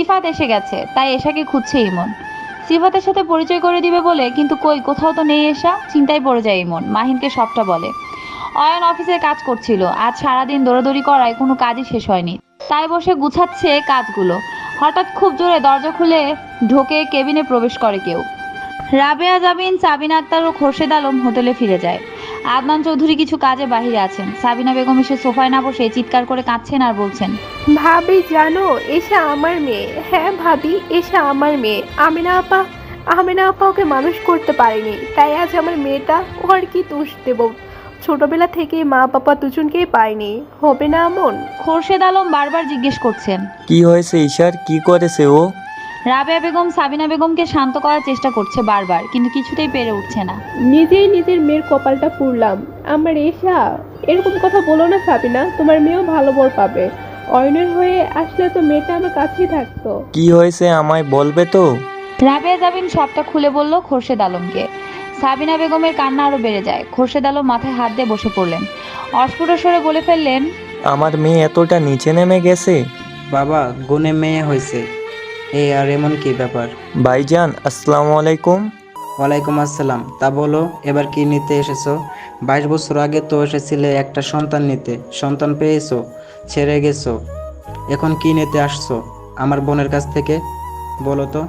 সিফাত এসে গেছে, তাই এশাকে খুঁজছে ইমন। সিফাতের সাথে পরিচয় করে দিবে বলে, কিন্তু কই, কোথাও তো নেই এশা? চিন্তায় পড়ে যায় ইমন, মাহিনকে সবটা বলে। অয়ন অফিসে কাজ করছিল, আজ সারাদিন দৌড়াদৌড়ি করায় কোনো কাজই শেষ হয়নি। তাই বসে গুছাচ্ছে কাজগুলো। হঠাৎ খুব জোরে দরজা খুলে ঢোকে কেবিনে প্রবেশ করে কেউ। রাবেয়া জাবিন সাবিনা আক্তার ও খোরশেদ আলম হোটেলে ফিরে যায়। আদনান চৌধুরী কিছু কাজে বাহিরে আছেন। সাবিনা বেগম এসে সোফায় না বসে চিৎকার করে কাঁদছেন আর বলছেন ভাবি জানো এসা আমার মেয়ে। হ্যাঁ ভাবি এসা আমার মেয়ে। আমিনা আপা আমিনা আপা ওকে মানুষ করতে পারেনি। তাই আজ আমার মেয়েটা ওর কি দোষ দেব? ছোটবেলা থেকে মা বাবা দুজনকেই পায়নি। হবে না এমন? খোরশেদ আলম বারবার জিজ্ঞেস করছেন কি হয়েছে ঈশার? কি করেছে ও? রাবেয়া বেগম সাবিনা বেগমকে শান্ত করার চেষ্টা করছে বারবার কিন্তু কিছুতেই পেরে উঠছে না। নিজেই নিজের মেয়ের কপালটা পুড়লাম। আমার এসা এরকম কথা বলো না সাবিনা তোমার মেয়েও ভালো বর পাবে। অয়নের হয়ে আসলে তো মেয়েটা আমার কাছেই থাকতো। কি হয়েছে আমায় বলবে তো? রাবেয়া জাবিন সবটা খুলে বলল খোরশেদ আলমকে। সাবিনা বেগমের কান্না আরও বেড়ে যায়। খোরশেদ আলম মাথায় হাত দিয়ে বসে পড়লেন। অস্ফুট স্বরে বলে ফেললেন আমার মেয়ে এতটা নিচে নেমে গেছে? বাবা গুনে মেয়ে হয়েছে। এই আর এমন কি ব্যাপার? ভাইজান আসসালামু আলাইকুম। ওয়ালাইকুম আসসালাম। তা বলো এবার কি নিতে এসেছ? বাইশ বছর আগে তো এসেছিলে একটা সন্তান নিতে। সন্তান পেয়েছ ছেড়ে গেছো। এখন কি নিতে আসছো আমার বোনের কাছ থেকে? বলো তো।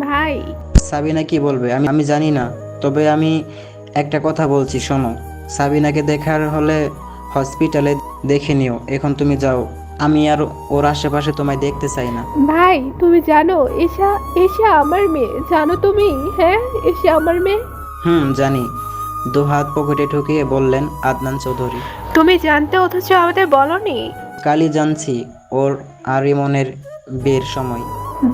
ভাই। সাবিনা কি বলবে? আমি আমি জানি না। তবে আমি একটা কথা বলছি শোনো। সাবিনাকে দেখার হলে হসপিটালে দেখে নিও। এখন তুমি যাও। আমি আর ওর আশেপাশে তোমায় দেখতে চাই না। ভাই তুমি জানো এসা এসা আমার মেয়ে। জানো তুমি? হ্যাঁ এসা আমার মেয়ে। হুম জানি। দু হাত পকেটে ঢুকিয়ে বললেন আদনান চৌধুরী। তুমি জানতে অথচ আমাদের বলনি? কালই জানছি ওর আর ইমনের বিয়ের সময়।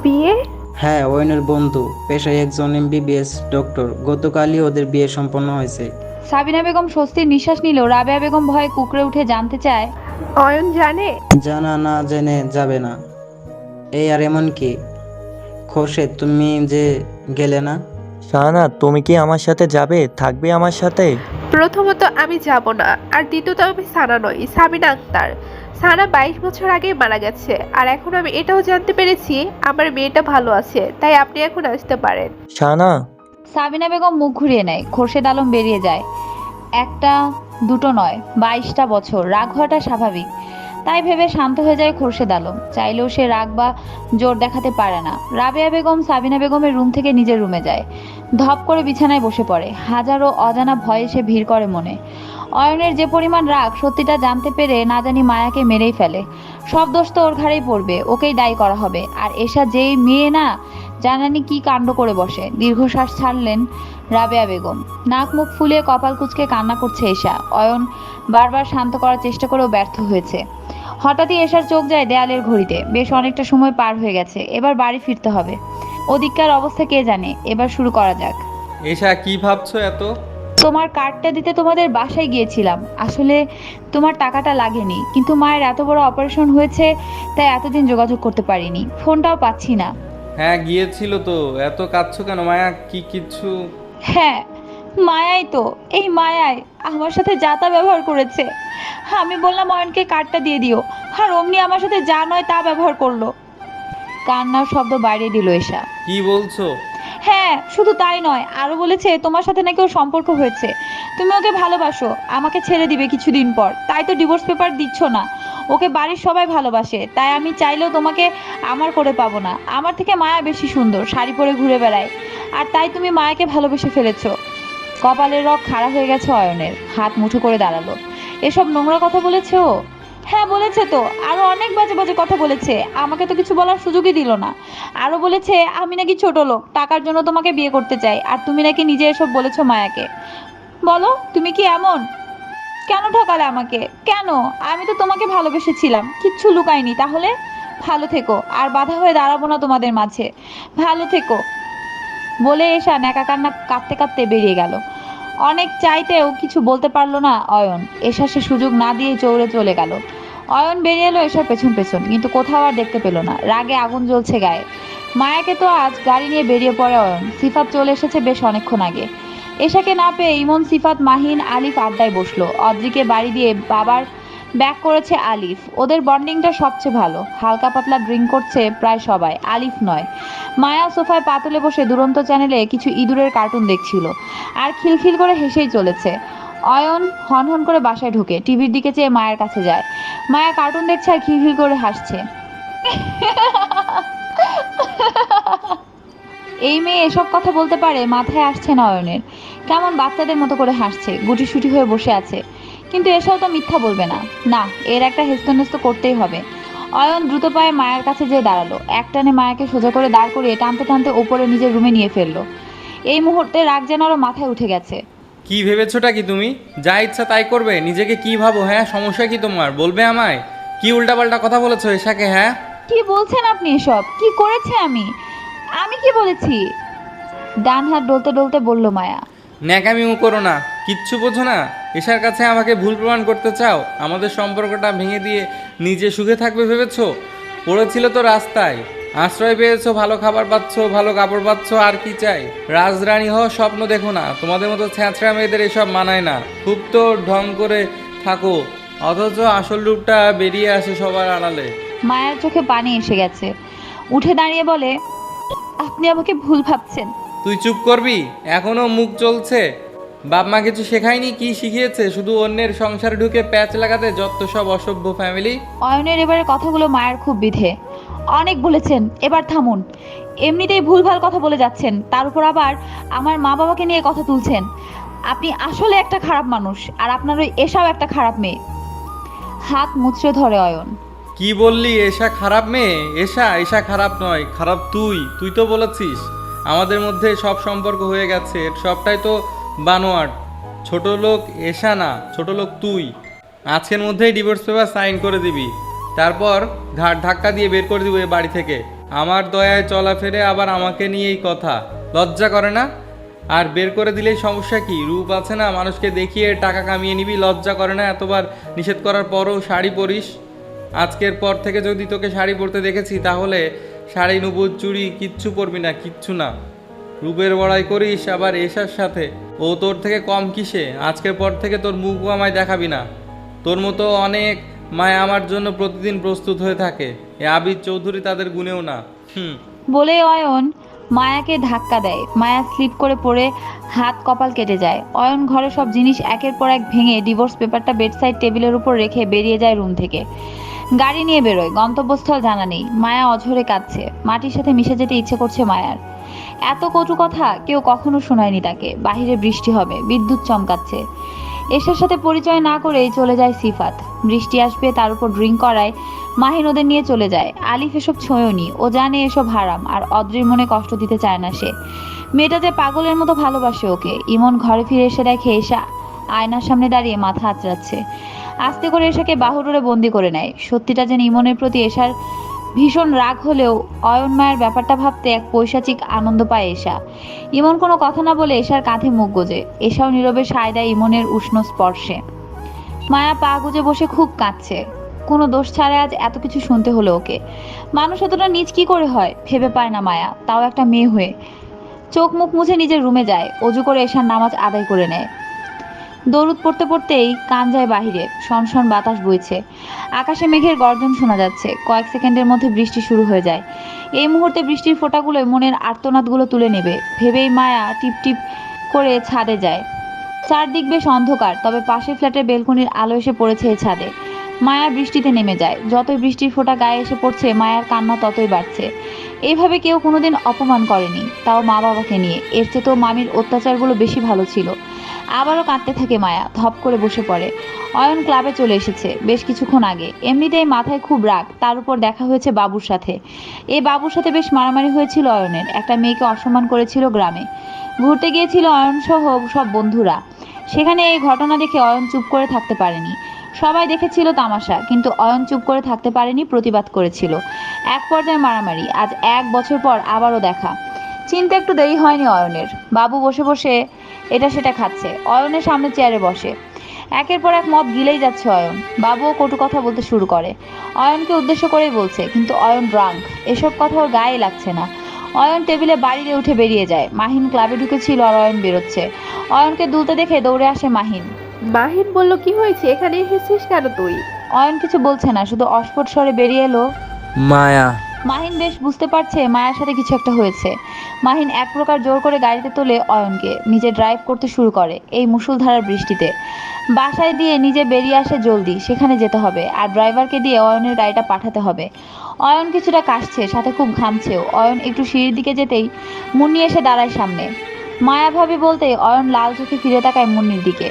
বিয়ে? হ্যাঁ ওয়েনের বন্ধু পেশায় একজন এমবিবিএস ডক্টর। গতকালই ওদের বিয়ে সম্পন্ন হয়েছে। সাবিনা বেগম স্বস্তির নিঃশ্বাস নিলেও রাবেয়া বেগম ভয়ে কুকড়ে উঠে জানতে চায় অয়ন জানে? জানা না জেনে যাবে না। এই আর এমন কি? খোরশেদ তুমি যে গেলে না? শাহানা তুমি কি আমার সাথে যাবে? থাকবে আমার সাথে? প্রথমত আমি যাব না আর দ্বিতীয়ত আমি সানা নই সাবিনা আক্তার। সানা বাইশ বছর আগে মারা গেছে আর এখন আমি এটাও জানতে পেরেছি আমার মেয়েটা ভালো আছে তাই আপনি এখন আসতে পারেন। শাহানা? সাবিনা বেগম মুখ ঘুরিয়ে নেয় খোরশেদ আলম বেরিয়ে যায়। একটা দুটো নয়, বাইশটা বছর। রাগ হওয়াটা স্বাভাবিক। তাই ভেবে শান্ত হয়ে যায় খোরশেদ আলম। চাইলেও সে রাগ বা জোর দেখাতে পারে না। রাবেয়া বেগম, সাবিনা বেগমের রুম থেকে নিজের রুমে যায়। ধপ করে বিছানায় বসে পড়ে। হাজারো অজানা ভয়ে সে ভিড় করে মনে। অয়নের যে পরিমাণ রাগ, সত্যিটা জানতে পেরে না জানি মায়াকে মেরেই ফেলে। সব দোষ তো ওর ঘাড়েই পড়বে, ওকেই দায়ী করা হবে। আর এসা যেই মেয়ে না, জানানি কি কাণ্ড করে বসে। দীর্ঘশ্বাস ছাড়লেন রাবেয়া বেগম। নাক মুখ ফুলিয়ে কপাল কুচকে কান্না করছে এশা। অয়ন বারবার শান্ত করার চেষ্টা করেও ব্যর্থ হয়েছে। হঠাৎই এশার চোখ যায় দেয়ালের ঘড়িতে। বেশ অনেকটা সময় পার হয়ে গেছে। এবার বাড়ি ফিরতে হবে। ওদিককার অবস্থা কে জানে? এবার শুরু করা যাক। এশা কি ভাবছ এত? তোমার কার্ডটা দিতে তোমাদের বাসায় গিয়েছিলাম। আসলে তোমার টাকাটা লাগেনি। কিন্তু মায়ের এত বড় অপারেশন হয়েছে তাই এতদিন যোগাযোগ করতে পারিনি। ফোনটাও পাচ্ছি না। হ্যাঁ গিয়েছিল তো। এত কাঁদছো কেন? মায়া কি কিছু হ্যাঁ মায়াই তো। এই মায়াই আমার সাথে যাতা ব্যবহার করেছে। আমি বললাম অয়নকে কার্ডটা দিয়ে দিও। আর অমনি আমার সাথে যা নয় তা ব্যবহার করল। কান্নার শব্দ বাইরে দিল এসা। কি বলছো? হ্যাঁ শুধু তাই নয় আরও বলেছে তোমার সাথে নাকি ওর সম্পর্ক হয়েছে। তুমি ওকে ভালোবাসো আমাকে ছেড়ে দিবে কিছুদিন পর। তাই তো ডিভোর্স পেপার দিচ্ছ না। ওকে বাড়ির সবাই ভালোবাসে, তাই আমি চাইলেও তোমাকে আমার করে পাবো না। আমার থেকে মায়া বেশি সুন্দর, শাড়ি পরে ঘুরে বেড়ায়। আর তাই তুমি মায়াকে ভালোবেসে ফেলেছো। কপালের রক খাড়া হয়ে গেছে অয়নের, হাত মুঠো করে দাঁড়াল। এসব নোংরা কথা বলেছে ও? হ্যাঁ বলেছে তো। আরও অনেক বাজে বাজে কথা বলেছে। আমাকে তো কিছু বলার সুযোগই দিল না। আরও বলেছে, আমি নাকি ছোট লোক, টাকার জন্য তোমাকে বিয়ে করতে চাই, আর তুমি নাকি নিজে এসব বলেছ মায়াকে। বলো, তুমি কি এমন? কেন ঠকালে আমাকে? কেন? আমি তো তোমাকে ভালোবেসেছিলাম। কিচ্ছু লুকাইনি তাহলে? ভালো থেকো, আর বাধা হয়ে দাঁড়াবো না তোমাদের মাঝে। ভালো থেকো। বলে এসা ন্যাকা কান্না কাঁদতে কাঁদতে বেরিয়ে গেল। অনেক চাইতেও কিছু বলতে পারল না অয়ন। এসা সে সুযোগ না দিয়ে চৌড়ে চলে গেল। অয়ন বেরিয়ে এলো এসার পেছন পেছন, কিন্তু কোথাও আর দেখতে পেল না। রাগে আগুন জ্বলছে গায়ে। মায়াকে তো আজ গাড়ি নিয়ে বেরিয়ে পড়ে অয়ন। সিফাত চলে এসেছে বেশ অনেকক্ষণ আগে। এশাকে না পেয়ে ইমন, সিফাত, মাহিন, আলিফ আড্ডায় বসল। অদ্রিকে বাড়ি দিয়ে বাবার ব্যাক করেছে আলিফ। ওদের বন্ডিংটা সবচেয়ে ভালো। হালকা পাতলা ড্রিঙ্ক করছে প্রায় সবাই। আলিফ নয়। মায়া সোফায় পাতলে বসে দুরন্ত চ্যানেলে কিছু ইঁদুরের কার্টুন দেখছিল। আর খিলখিল করে হেসেই চলেছে। অয়ন হনহন করে বাসায় ঢুকে। টিভির দিকে চেয়ে মায়ের কাছে যায়। মায়া কার্টুন দেখছে আর খিলখিল করে হাসছে। এই মেয়ে এসব কথা বলতে পারে, মাথায় আসছে না অয়নের। কেমন বাচ্চাদের মতো করে হাসছে গুটিসুটি হয়ে বসে আছে। কিন্তু এসব তো মিথ্যা বলবে না। না এর একটা হেস্তনেস্ত করতেই হবে। অয়ন দ্রুত পায়ে মায়ের কাছে যেয়ে দাঁড়াল। একটানে মায়াকে সোজা করে দাঁড় করিয়ে টানতে টানতে ওপরে নিজের রুমে নিয়ে ফেলল। এই মুহূর্তে রাগ যেন আরও মাথায় উঠে গেছে। কি ভেবেছোটা কি তুমি? যা ইচ্ছা তাই করবে নিজেকে কি ভাবো হ্যাঁ? সমস্যা কি তোমার? বলবে আমায়? কি উল্টাপাল্টা কথা বলেছ এশাকে হ্যাঁ? কি বলছেন আপনি এসব? কি করেছে আমি? আমি কি বলেছি? ডান হাত ডলতে ডলতে বলল মায়া ন্যাকামিও করো না, কিচ্ছু বোঝো না। এশার কাছে আমাকে ভুল প্রমাণ করতে চাও, আমাদের সম্পর্কটা ভেঙে দিয়ে নিজে সুখে থাকবে ভেবেছো? পড়েছিল তো রাস্তায়, আশ্রয় পেয়েছ, ভালো খাবার পাচ্ছ, ভালো কাপড় পাচ্ছ, আর কি চাই? রাজরানী হওয়ার স্বপ্ন দেখো না, তোমাদের মতো ছ্যাঁচড়া মেয়েদের এসব মানায় না। খুব তো ঢং করে থাকো, অথচ আসল রূপটা বেরিয়ে আসে সবার আড়ালে। মায়ের চোখে পানি এসে গেছে, উঠে দাঁড়িয়ে বলে, আপনি আমাকে ভুল ভাবছেন। তুই চুপ করবি? এখনও মুখ চলছে। বাপ মা কিছু শেখায়নি? কি শিখিয়েছে? শুধু অন্যের সংসারে ঢুকে প্যাচ লাগাতে যত সব অসভ্য ফ্যামিলি অয়নের এবারে কথাগুলো মায়ের খুব বিধে। অনেক বলেছেন এবার থামুন। এমনিতেই ভুলভাল কথা বলে যাচ্ছেন। তার উপর আবার আমার মা বাবাকে নিয়ে কথা তুলছেন। আপনি আসলে একটা খারাপ মানুষ আর আপনার ওই এসাও একটা খারাপ মেয়ে। হাত মুচড়ে ধরে অয়ন। কি বললি এসা খারাপ মেয়ে? এসা এসা খারাপ নয় খারাপ তুই। তুই তো বলেছিস। আমাদের মধ্যে সব সম্পর্ক হয়ে গেছে, সবটাই তো বানোয়াট। ছোট লোক এসা না, ছোট লোক তুই। আজকের মধ্যেই ডিভোর্স পেপার সাইন করে দিবি। তারপর ঘাট ধাক্কা দিয়ে বের করে দিব এ বাড়ি থেকে। আমার দয়ায় চলাফেরে আবার আমাকে নিয়েই কথা। লজ্জা করে না? আর বের করে দিলেই সমস্যা কি? রূপ আছে না? মানুষকে দেখিয়ে টাকা কামিয়ে নিবি? লজ্জা করে না? এতবার নিষেধ করার পরও শাড়ি পরিস? আজকের পর থেকে যদি তোকে শাড়ি পরতে দেখেছি, তাহলে শাড়ি নুপুর চুড়ি কিচ্ছু পরবি না, কিচ্ছু না। রূপের বড়াই করিস আবার এসার সাথে। ও তোর থেকে কম কিসে? আজকের পর থেকে তোর মুখ আমায় দেখাবি না। তোর মতো অনেক মায় আমার জন্য প্রতিদিন প্রস্তুত হয়ে থাকে। এ আবির চৌধুরী তাদের গুণেও না। হুম। বলে অয়ন মায়াকে ধাক্কা দেয়। মায়া স্লিপ করে পড়ে হাত কপাল কেটে যায়। অয়ন ঘরে সব জিনিস একের পর এক ভেঙে ডিভোর্স পেপারটা বেডসাইড টেবিলের উপর রেখে বেরিয়ে যায় রুম থেকে। গাড়ি নিয়ে বেরোয়, গন্তব্যস্থল জানা নেই। মায়া অঝরে কাঁদছে। মাটির সাথে মিশে যেতে ইচ্ছে করছে মায়ার। এত কটু কথা কেউ কখনো শোনায়নি তাকে। বাহিরে বৃষ্টি হবে, বিদ্যুৎ চমকাচ্ছে। এসের সাথে পরিচয় না করেই চলে যায় সিফাত। বৃষ্টি আসবে, তার উপর ড্রিঙ্ক করায়, মাহিন ওদের নিয়ে চলে যায়। আলিফ এসব ছোঁয়নি ও জানে এসব হারাম, আর অদ্রির মনে কষ্ট দিতে চায় না সে। মেয়েটা যে পাগলের মতো ভালোবাসে ওকে। ইমন ঘরে ফিরে এসে দেখে এসা আয়নার সামনে দাঁড়িয়ে মাথা আঁচড়াচ্ছে। আস্তে করে এসাকে বাহুডোরে বন্দি করে নেয়। সত্যিটা যেন ইমনের প্রতি এসার ভীষণ রাগ হলেও অয়ন মায়ের ব্যাপারটা ভাবতে এক পৈশাচিক আনন্দ পায় এশা। ইমন কোনো কথা না বলে এশার কাঁধে মুখ গোজে। এশাও নীরবে সায় দেয় ইমনের উষ্ণ স্পর্শে। মায়া পা গুজে বসে খুব কাঁদছে। কোনো দোষ ছাড়া আজ এত কিছু শুনতে হলো ওকে। মানুষ এতটা নিজ কি করে হয়, ভেবে পায় না মায়া। তাও একটা মেয়ে হয়ে। চোখ মুখ মুছে নিজের রুমে যায়। অজু করে এশার নামাজ আদায় করে নেয়। দরুদ পড়তে পড়তেই কান যায় বাহিরে, শনশন বাতাস বইছে। আকাশে মেঘের গর্জন শোনা যাচ্ছে, কয়েক সেকেন্ডের মধ্যে বৃষ্টি শুরু হয়ে যায়। এই মুহূর্তে বৃষ্টির ফোঁটাগুলো মনের আর্তনাদগুলো তুলে নেবে, ভেবেই মায়া টিপ টিপ করে ছাদে যায়। চারদিক বেশ অন্ধকার, তবে পাশের ফ্ল্যাটের বেলকনির আলো এসে পড়েছে এই ছাদে। মায়া বৃষ্টিতে নেমে যায়, যতই বৃষ্টির ফোঁটা গায়ে এসে পড়ছে, মায়ার কান্না ততই বাড়ছে। এইভাবে কেউ কোনোদিন অপমান করেনি, তাও মা বাবাকে নিয়ে। এর চেয়ে তো মামির অত্যাচারগুলো বেশি ভালো ছিল। আবারও কাঁদতে থাকে মায়া, ধপ করে বসে পড়ে। অয়ন ক্লাবে চলে এসেছে বেশ কিছুক্ষণ আগে। এমনিতেই মাথায় খুব রাগ, তার উপর দেখা হয়েছে বাবুর সাথে। এই বাবুর সাথে বেশ মারামারি হয়েছিল অয়নের। একটা মেয়েকে অসম্মান করেছিল গ্রামে। ঘুরতে গিয়েছিল অয়ন সহ সব বন্ধুরা। সেখানে এই ঘটনা দেখে অয়ন চুপ করে থাকতে পারেনি। সবাই দেখেছিল তামাশা, কিন্তু অয়ন চুপ করে থাকতে পারেনি প্রতিবাদ করেছিল। এক পর্যায়ে মারামারি, আজ এক বছর পর আবারও দেখা। চিনতে একটু দেরি হয়নি অয়নের। বাবু বসে বসে এটা সেটা খাচ্ছে। অয়নের সামনে চেয়ারে বসে। একের পর এক মদ গিলেই যাচ্ছে অয়ন। বাবুও কটু কথা বলতে শুরু করে। অয়নকে উদ্দেশ্য করেই বলছে কিন্তু অয়ন ড্রাঙ্ক এসব কথা ওর গায়ে লাগছে না। অয়ন টেবিলে বাড়িতে উঠে বেরিয়ে যায়। মাহিন ক্লাবে ঢুকেছিল আর অয়ন বেরোচ্ছে। অয়নকে দুলতে দেখে দৌড়ে আসে মাহিন। মাহিন বলল কি হয়েছে? এখানে এসেছিস কেন তুই? অয়ন কিছু বলছে না শুধু অস্ফুট স্বরে বেরিয়ে এলো। মায়া মাহিন বেশ বুঝতে পারছে মায়ের সাথে কিছু একটা হয়েছে। মাহিন এক প্রকার জোর করে গাড়িতে তোলে অয়নকে, নিজে ড্রাইভ করতে শুরু করে এই মুষলধারার বৃষ্টিতে। বাসায় দিয়ে নিজে বেরিয়ে আসে জলদি, সেখানে যেতে হবে আর ড্রাইভারকে দিয়ে অয়নের গাড়িটা পাঠাতে হবে। অয়ন কিছুটা কাশছে, সাথে খুব ঘামছেও। অয়ন একটু সিঁড়ির দিকে যেতেই মুন্নি এসে দাঁড়ায় সামনে। মায়া ভাবি বলতে অয়ন লাল চোখে ফিরে তাকায় মুন্নির দিকে।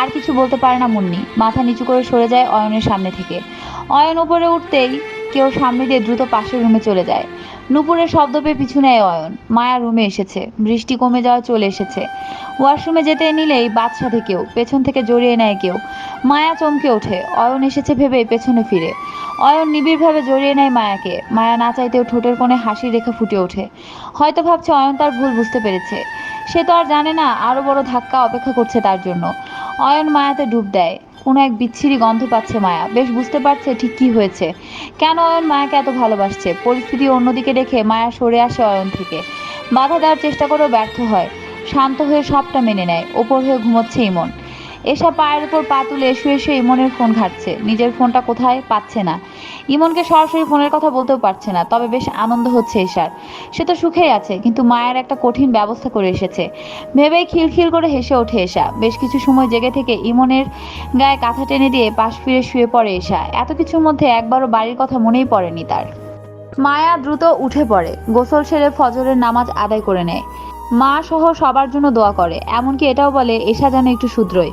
আর কিছু বলতে পারে না মুন্নি, মাথা নিচু করে সরে যায় অয়নের সামনে থেকে। অয়ন উপরে উঠতেই কেউ সামনে দিয়ে দ্রুত পাশের রুমে চলে যায়। নুপুরের শব্দ পেয়ে পিছু নেয় অয়ন। মায়া রুমে এসেছে। বৃষ্টি কমে যাওয়া চলে এসেছে। ওয়াশরুমে যেতে নিলেই বাদ সাথে কেউ। পেছন থেকে জড়িয়ে নেয় কেউ। মায়া চমকে ওঠে। অয়ন এসেছে ভেবে পেছনে ফিরে। অয়ন নিবিড়ভাবে জড়িয়ে নেয় মায়াকে। মায়া না চাইতেও ঠোঁটের কোণে হাসির রেখা ফুটে ওঠে। হয়তো ভাবছে অয়ন তার ভুল বুঝতে পেরেছে। সে তো আর জানে না, আরও বড় ধাক্কা অপেক্ষা করছে তার জন্য। অয়ন মায়াতে ডুব দেয়। কোনো এক বিচ্ছিরি গন্ধ পাচ্ছে মায়া। বেশ বুঝতে পারছে ঠিক কি হয়েছে। কেন অয়ন মায়াকে এত ভালোবাসছে? পরিস্থিতি অন্যদিকে রেখে মায়া সরে আসে অয়ন থেকে। বাধা দেওয়ার চেষ্টা করেও ব্যর্থ হয়। শান্ত হয়ে সবটা মেনে নেয়। ওপর হয়ে ঘুমোচ্ছে ইমন। এসা পায়ের উপর পা তুলে শুয়ে শুয়ে ইমনের ফোন ঘাটছে। নিজের ফোনটা কোথায় পাচ্ছে না। ইমনকে সরাসরি ফোনের কথা বলতেও পারছে না, তবে বেশ আনন্দ হচ্ছে এশার। সে তো সুখেই আছে, কিন্তু মায়ের একটা কঠিন ব্যবস্থা করে এসেছে। ভেবেই খিলখিল করে হেসে ওঠে এসা বেশ কিছু সময় জেগে থেকে ইমনের গায়ে কাঁথা টেনে দিয়ে পাশ ফিরে শুয়ে পড়ে এসা এত কিছুর মধ্যে একবারও বাড়ির কথা মনেই পড়েনি তার। মায়া দ্রুত উঠে পড়ে। গোসল সেরে ফজরের নামাজ আদায় করে নেয়। মা সহ সবার জন্য দোয়া করে, এমনকি এটাও বলে এসা যেন একটু শুধরোয়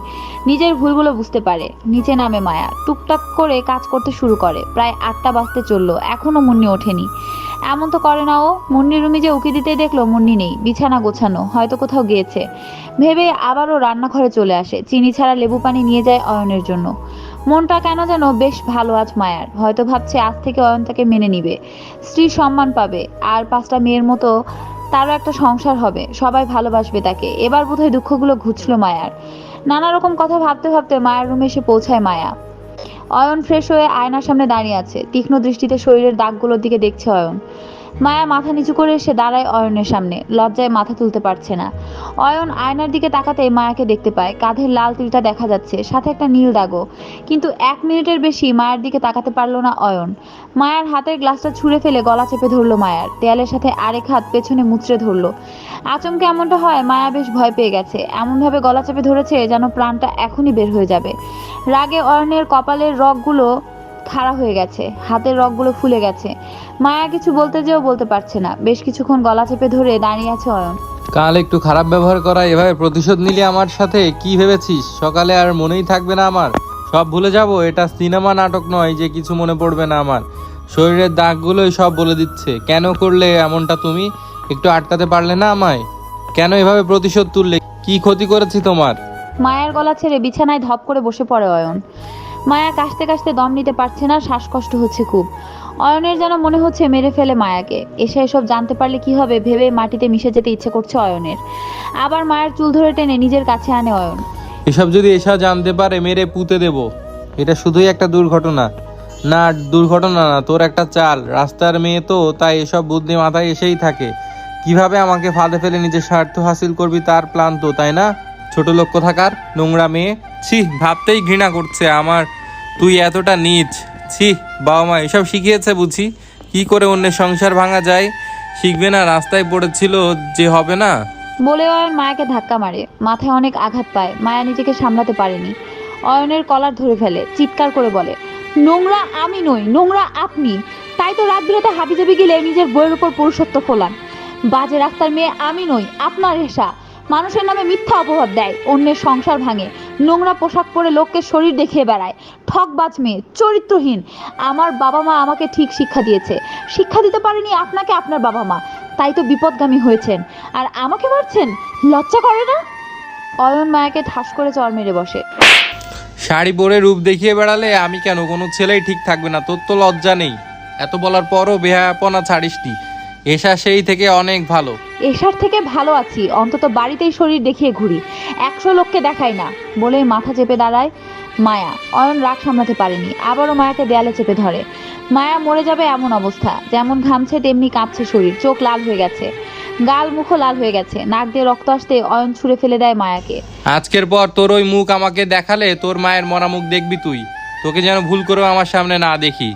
নিজের ভুলগুলো বুঝতে পারে। নিচে নামে মায়া। টুকটাক করে কাজ করতে শুরু করে। প্রায় আটটা বাজতে চলল। এখনও মুন্নি ওঠেনি। এমন তো করে না ও। মুন্নি রুমি যে উকি দিতে দেখল, মুন্নি নেই। বিছানা গোছানো। হয়তো কোথাও গিয়েছে। ভেবে আবারও রান্নাঘরে চলে আসে। চিনি ছাড়া লেবু পানি নিয়ে যায় অয়নের জন্য। মনটা কেন যেন বেশ ভালো আজ মায়ার। হয়তো ভাবছে আজ থেকে অয়ন তাকে মেনে নিবে। স্ত্রীর সম্মান পাবে। আর পাঁচটা মেয়ের মতো তারও একটা সংসার হবে, সবাই ভালোবাসবে তাকে। এবার বোধহয় দুঃখগুলো ঘুচলো মায়ার। নানা রকম কথা ভাবতে ভাবতে মায়ার রুমে এসে পৌঁছায় মায়া। অয়ন ফ্রেশ হয়ে আয়নার সামনে দাঁড়িয়ে আছে। তীক্ষ্ণ দৃষ্টিতে শরীরের দাগগুলোর দিকে দেখছে অয়ন। মায়া মাথা নিচু করে এসে দাঁড়ায় অয়নের সামনে। লজ্জায় মাথা তুলতে পারছে না। অয়ন আয়নার দিকে তাকাতেই মায়াকে দেখতে পায়। কাঁধের লাল তিলটা দেখা যাচ্ছে। সাথে একটা নীল দাগও। কিন্তু এক মিনিটের বেশি মায়ের দিকে তাকাতে পারল না অয়ন। মায়ার হাতের গ্লাসটা ছুঁড়ে ফেলে গলা চেপে ধরলো মায়ার দেয়ালের সাথে আরেক হাত পেছনে মুচড়ে ধরলো। আচমকে এমনটা হয়, মায়া বেশ ভয় পেয়ে গেছে। এমনভাবে গলা চেপে ধরেছে যেন প্রাণটা এখনই বের হয়ে যাবে। রাগে অয়নের কপালের রগগুলো খাড়া হয়ে গেছে হাতের রগগুলো ফুলে গেছে। মায়া কিছু বলতে যেও বলতে পারছে না। বেশ কিছুক্ষণ গলা চেপে ধরে দাঁড়িয়ে আছে অয়ন। কাল একটু খারাপ ব্যবহার করা এভাবে প্রতিশোধ নিলি আমার সাথে কি ভেবেছিস? সকালে আর মনেই থাকবে না আমার। সব ভুলে যাব এটা সিনেমা নাটক নয় যে কিছু মনে পড়বে না আমার। শরীরের দাগগুলোই সব বলে দিচ্ছে। কেন করলে এমনটা তুমি? একটু আটকাতে পারলে না আমায়? কেন এভাবে প্রতিশোধ তুললে? কি ক্ষতি করেছি তোমার? মায়ের গলা ছেড়ে বিছানায় ধপ করে বসে পড়ে অয়ন। মায়া কাশতে কাশতে দম নিতে পারছে না, শ্বাসকষ্ট হচ্ছে খুব। অয়নের যেন মনে হচ্ছে মেরে ফেলে মায়াকে। এসে এসব জানতে পারলে কি হবে ভেবে মাটিতে মিশে যেতে ইচ্ছে করছে অয়নের। আবার মায়ের চুল ধরে টেনে নিজের কাছে আনে অয়ন। এসব যদি এসা জানতে পারে, মেরে পুঁতে দেব। এটা শুধুই একটা দুর্ঘটনা। না দুর্ঘটনা না, তোর একটা চাল। রাস্তার মেয়ে তো, তাই এসব বুদ্ধি মাথায় এসেই থাকে। কীভাবে আমাকে ফাঁদে ফেলে নিজের স্বার্থ হাসিল করবি তার প্ল্যান তো, তাই না? ছোট লক্ষ্য থাকার নোংরা মেয়ে? ছি, ভাবতেই ঘৃণা করছে আমার। তুই এতটা নিচ। ছি বাবা মা এসব শিখিয়েছে বুঝি। কি করে অন্যের সংসার ভাঙা যায়? শিখবে না, রাস্তায় পড়েছিল যে হবে না। বলে অয়ন মায়াকে ধাক্কা মারে। মাথায় অনেক আঘাত পায়। মায়া নিজেকে সামলাতে পারেনি। অয়নের কলার ধরে ফেলে। চিৎকার করে বলে, নোংরা আমি নই, নোংরা আপনি। তাই তো রাত বিরাতে হাবিজাবি গেলে নিজের বইয়ের উপর পুরুষত্ব ফোলান। বাজে রাস্তার মেয়ে আমি নই, আপনার হেসা। মানুষের নামে মিথ্যা অপবাদ দেয়, অন্যের সংসার ভাঙে, নোংরা পোশাক পরে লোককে শরীর দেখিয়ে বেড়ায়, ঠকবাজ মেয়ে, চরিত্রহীন। আমার বাবা মা আমাকে ঠিক শিক্ষা দিয়েছে। শিক্ষা দিতে পারেনি আপনাকে আপনার বাবা মা। তাই তো বিপদগামী হয়েছেন। আর আমাকে মারছেন? লজ্জা করে না? অয়ন মায়াকে ঠাস করে চর মেরে বসে। শাড়ি পরে রূপ দেখিয়ে বেড়ালে আমি কেন? কোনো ছেলেই ঠিক থাকবে না। তোর তো লজ্জা নেই। এত বলার পরও বেহায়াপনা ছাড়িসনি এসা সেই থেকে অনেক ভালো। এশার থেকে ভালো আছি অন্তত বাড়িতেই শরীর দেখিয়ে ঘুরি। একশো লোককে দেখাই না বলেই মাথা চেপে দাঁড়ায় মায়া। অয়ন রাগ সামলাতে পারেনি আবারও মায়াকে দেয়ালে চেপে ধরে। মায়া মরে যাবে এমন অবস্থা যেমন ঘামছে তেমনি কাঁপছে শরীর চোখ লাল হয়ে গেছে। গাল মুখও লাল হয়ে গেছে নাক দিয়ে রক্ত আসতে অয়ন ছুঁড়ে ফেলে দেয় মায়াকে। আজকের পর তোর ওই মুখ আমাকে দেখালে তোর মায়ের মরা মুখ দেখবি তুই তোকে যেন ভুল করেও আমার সামনে না দেখি।